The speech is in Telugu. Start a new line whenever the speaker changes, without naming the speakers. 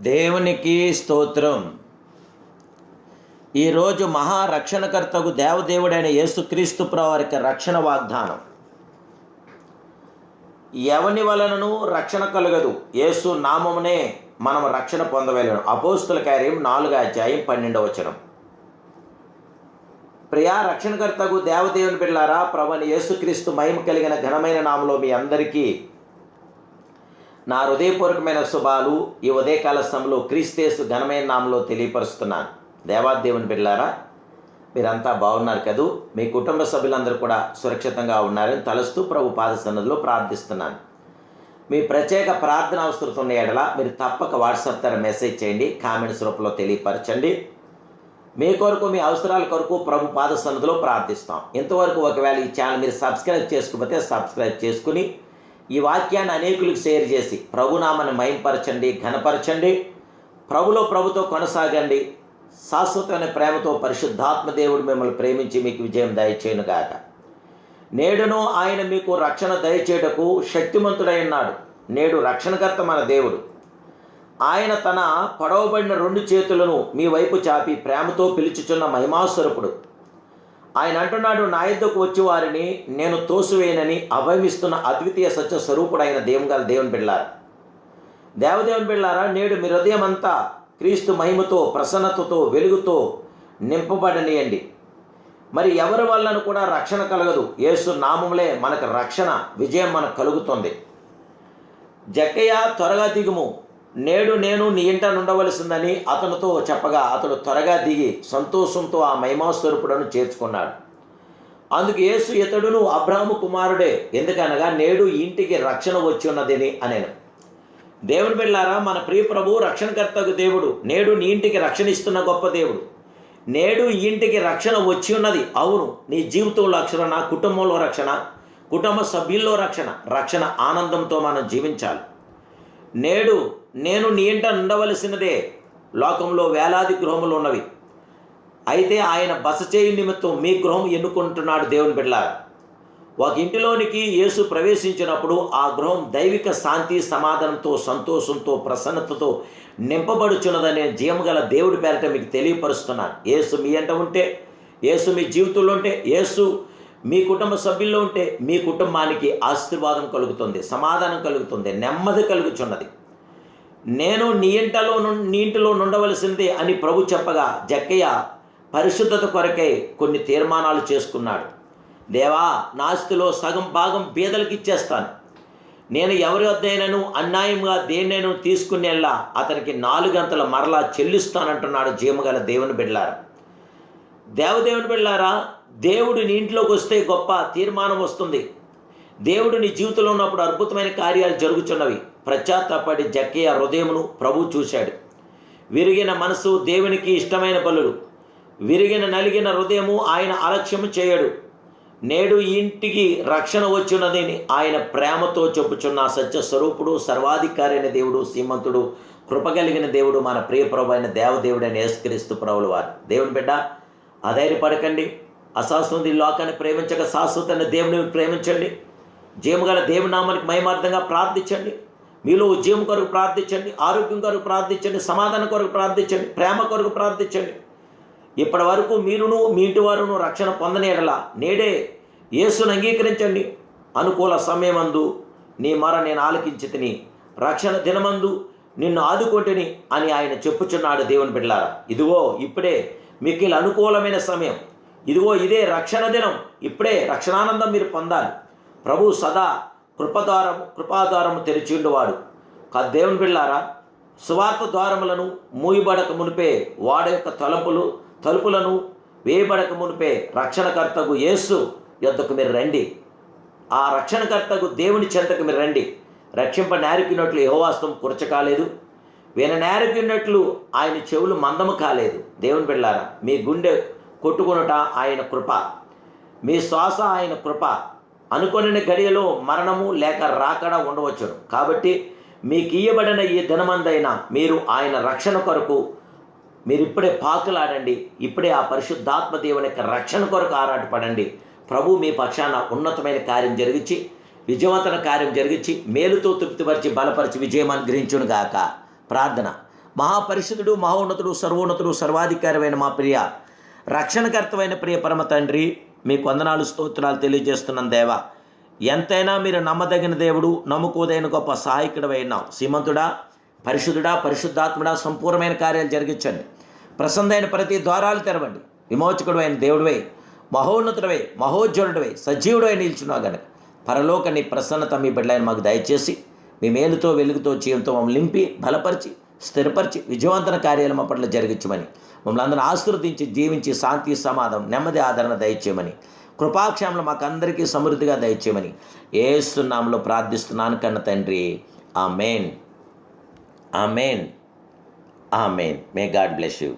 దేవునికి స్తోత్రం. ఈరోజు మహారక్షణకర్తకు దేవదేవుడైన యేసుక్రీస్తు ప్రవారికి రక్షణ వాగ్దానం. ఎవని వలనను రక్షణ కలగదు. యేసు నామమునే మనం రక్షణ పొందవలను. అపోస్తుల కార్యం నాలుగు అధ్యాయం పన్నెండవ వచనం. ప్రియా రక్షణకర్తకు దేవదేవుని పిల్లారా ప్రభుని యేసుక్రీస్తు మహిమ కలిగిన ఘనమైన నామలో మీ అందరికీ నా హృదయపూర్వకమైన శుభాలు ఈ ఉదయకాల సమయంలో క్రీస్తేసు ఘనమైన నామంలో తెలియపరుస్తున్నాను. దేవాదేవుని బిడ్డారా మీరంతా బాగున్నారు కదూ? మీ కుటుంబ సభ్యులందరూ కూడా సురక్షితంగా ఉన్నారని తలుస్తూ ప్రభు పాద సన్నదిలో ప్రార్థిస్తున్నాను. మీ ప్రత్యేక ప్రార్థన అవసరం ఉన్న ఎడల మీరు తప్పక వాట్సాప్ ద్వారా మెసేజ్ చేయండి కామెంట్స్ రూపంలో తెలియపరచండి. మీ కొరకు మీ అవసరాల కొరకు ప్రభు పాద సన్నదిలో ప్రార్థిస్తాం. ఇంతవరకు ఒకవేళ ఈ ఛానల్ మీరు సబ్స్క్రైబ్ చేసుకోకపోతే సబ్స్క్రైబ్ చేసుకుని ఈ వాక్యాన్ని అనేకులకు షేర్ చేసి ప్రభునామాన్ని మయంపరచండి ఘనపరచండి. ప్రభులో ప్రభుతో కొనసాగండి. శాశ్వతమైన ప్రేమతో పరిశుద్ధాత్మ దేవుడు మిమ్మల్ని ప్రేమించి మీకు విజయం దయచేయునుగాక నేడును ఆయన మీకు రక్షణ దయచేటకు శక్తిమంతుడై ఉన్నాడు. నేడు రక్షణకర్త మన దేవుడు. ఆయన తన పొడవబడిన రెండు చేతులను మీ వైపు చాపి ప్రేమతో పిలుచుచున్న మహిమాస్వరూపుడు. ఆయన అంటున్నాడు నా యుద్ధకు వచ్చి వారిని నేను తోసివేయనని అభవిస్తున్న అద్వితీయ సత్య స్వరూపుడైన దేవుని గల దేవుని బిళ్ళారు. దేవదేవుని బిళ్ళారా నేడు మీ హృదయం అంతా క్రీస్తు మహిమతో ప్రసన్నతతో వెలుగుతో నింపబడనియండి. మరి ఎవరి వల్లను కూడా రక్షణ కలగదు? యేసు నామములే మనకు రక్షణ విజయం మనకు కలుగుతుంది. జక్కయ్య త్వరగా దిగుము. నేడు నేను నీ ఇంట నుండవలసిందని అతనితో చెప్పగా అతడు త్వరగా దిగి సంతోషంతో ఆ మహిమాస్వరూపుడను చేర్చుకున్నాడు. అందుకు యేసు ఇతడును అబ్రాహ్ము కుమారుడే ఎందుకనగా నేడు ఇంటికి రక్షణ వచ్చి ఉన్నదని అనేను. దేవుని బిళ్ళారా మన ప్రియ ప్రభు రక్షణకర్తకు దేవుడు నేడు నీ ఇంటికి రక్షణ ఇస్తున్న గొప్ప దేవుడు. నేడు ఈ ఇంటికి రక్షణ వచ్చి ఉన్నది అవును నీ జీవితంలో రక్షణ నా కుటుంబంలో రక్షణ కుటుంబ సభ్యుల్లో రక్షణ రక్షణ ఆనందంతో మనం జీవించాలి. నేడు నేను నీ ఇంట ఉండవలసినదే లోకంలో వేలాది గృహములు ఉన్నవి. అయితే ఆయన బస చేయు నిమిత్తం మీ గృహం ఎన్నుకుంటున్నాడు దేవుని బిడ్డలారా. ఒక ఇంటిలోనికి యేసు ప్రవేశించినప్పుడు ఆ గృహం దైవిక శాంతి సమాధానంతో సంతోషంతో ప్రసన్నతతో నింపబడుచున్నదనే జీవగల దేవుడి పేరట మీకు తెలియపరుస్తున్నాను. యేసు మీ అంట ఉంటే యేసు మీ జీవితంలో ఉంటే యేసు మీ కుటుంబ సభ్యుల్లో ఉంటే మీ కుటుంబానికి ఆశీర్వాదం కలుగుతుంది సమాధానం కలుగుతుంది నెమ్మది కలుగుచున్నది. నేను నీ ఇంటలో ను- నీ ఇంటిలో నుండవలసిందే అని ప్రభు చెప్పగా జక్కయ్య పరిశుద్ధత కొరకై కొన్ని తీర్మానాలు చేసుకున్నాడు. దేవా నాస్తిలో సగం భాగం బీదలకు ఇచ్చేస్తాను. నేను ఎవరి వద్దైనను అన్యాయంగా దేన్నైనా తీసుకునేలా అతనికి నాలుగంతల మరలా చెల్లిస్తానంటున్నాడు జీమగల దేవుని బిడ్డలారా. దేవదేవుని బిళ్ళారా దేవుడు నీ ఇంట్లోకి వస్తే గొప్ప తీర్మానం వస్తుంది. దేవుడు నీ జీవితంలో ఉన్నప్పుడు అద్భుతమైన కార్యాలు జరుగుతున్నవి ప్రత్యాత్తపడి జక్కయ్య హృదయమును ప్రభు చూశాడు. విరిగిన మనసు దేవునికి ఇష్టమైన బలుడు విరిగిన నలిగిన హృదయము ఆయన అలక్ష్యము చేయడు. నేడు ఇంటికి రక్షణ వచ్చినదని ఆయన ప్రేమతో చెప్పుచున్న సత్య స్వరూపుడు సర్వాధికారి అయిన దేవుడు శ్రీమంతుడు కృపగలిగిన దేవుడు మన ప్రియ ప్రభు అయిన దేవదేవుడైన యేసుక్రీస్తు ప్రభులు వారు. దేవుని బిడ్డ అధైర్యపడకండి. అశాశ్వతి లోకాన్ని ప్రేమించక శాశ్వతమైన దేవుని ప్రేమించండి. జీవగల దేవుని నామానికి మహిమార్థంగా ప్రార్థించండి. మీలో ఉద్యమం కొరకు ప్రార్థించండి ఆరోగ్యం కొరకు ప్రార్థించండి సమాధానం కొరకు ప్రార్థించండి ప్రేమ కొరకు ప్రార్థించండి. ఇప్పటి వరకు మీరును మీ ఇంటి వారును రక్షణ పొందని ఎడల నేడే యేసును అంగీకరించండి. అనుకూల సమయమందు నీ మర నేను ఆలకించి తిని రక్షణ దినమందు నిన్ను ఆదుకోటిని అని ఆయన చెప్పుచున్నాడు దేవుని బిడ్డలారా. ఇదిగో ఇప్పుడే మీకు అనుకూలమైన సమయం. ఇదిగో ఇదే రక్షణ దినం. ఇప్పుడే రక్షణానందం మీరు పొందాలి. ప్రభు సదా కృపద్వారం కృపాద్వారము తెరిచిండువాడు. కా దేవుని బిళ్ళారా సువార్త ద్వారములను మూయబడక మునిపే వాడ యొక్క తలుపులు తలుపులను వేయబడక మునిపే రక్షణకర్తకు యేసు యొద్దకు మీరు రండి. ఆ రక్షణకర్తకు దేవుని చెంతకు మీరు రండి. రక్షింప నేరికినట్లు యహోవాస్తం కురచ కాలేదు. వీణ నేరికినట్లు ఆయన చెవులు మందము కాలేదు. దేవుని బిళ్ళారా మీ గుండె కొట్టుకొనుట ఆయన కృప. మీ శ్వాస ఆయన కృప. అనుకోని గడియలో మరణము లేక రాకడ ఉండవచ్చును. కాబట్టి మీకు ఇయ్యబడిన ఈ దినమందైనా మీరు ఆయన రక్షణ కొరకు మీరు ఇప్పుడే పాకులాడండి. ఇప్పుడే ఆ పరిశుద్ధాత్మ దేవుని యొక్క రక్షణ కొరకు ఆరాటపడండి. ప్రభు మీ పక్షాన ఉన్నతమైన కార్యం జరిగించి విజయవంతమైన కార్యం జరిగించి మేలుతో తృప్తిపరిచి బలపరిచి విజయం అనుగ్రహించును గాక. ప్రార్థన. మహాపరిశుద్ధుడు మహోన్నతుడు సర్వోన్నతుడు సర్వాధికారమైన మా ప్రియ రక్షణకర్తమైన ప్రియ పరమ తండ్రి మీకు వందనాలు స్తోత్రాలు తెలియజేస్తున్నాను దేవా. ఎంతైనా మీరు నమ్మదగిన దేవుడు నమ్ముకోదైన గొప్ప సహాయకుడమైనావు సీమంతుడా పరిశుద్ధుడా పరిశుద్ధాత్ముడా సంపూర్ణమైన కార్యాలు జరిగించండి. ప్రసన్నైన ప్రతి ద్వారాలు తెరవండి. విమోచకుడైన దేవుడివై మహోన్నతుడవై మహోజ్వలుడివై సజీవుడై నిల్చున్నావు గనక. పరలోక నీ ప్రసన్నత మీ బిడ్డలైన మాకు దయచేసి మీ మేలుతో వెలుగుతో జీవంతో మమ్మల్ని నింపి బలపరిచి స్థిరపరిచి విజయవంతన కార్యాలు మా పట్ల జరిగించమని. మమ్మల్ని అందరిని ఆశీర్వదించి జీవించి శాంతి సమాధానం నెమ్మది ఆదరణ దయచేయమని. కృపాక్షేమలు మాకందరికీ సమృద్ధిగా దయచేయమని. ఏస్తున్నాంలో ప్రార్థిస్తున్నాను కన్న తండ్రి. ఆ main amen amen may God bless you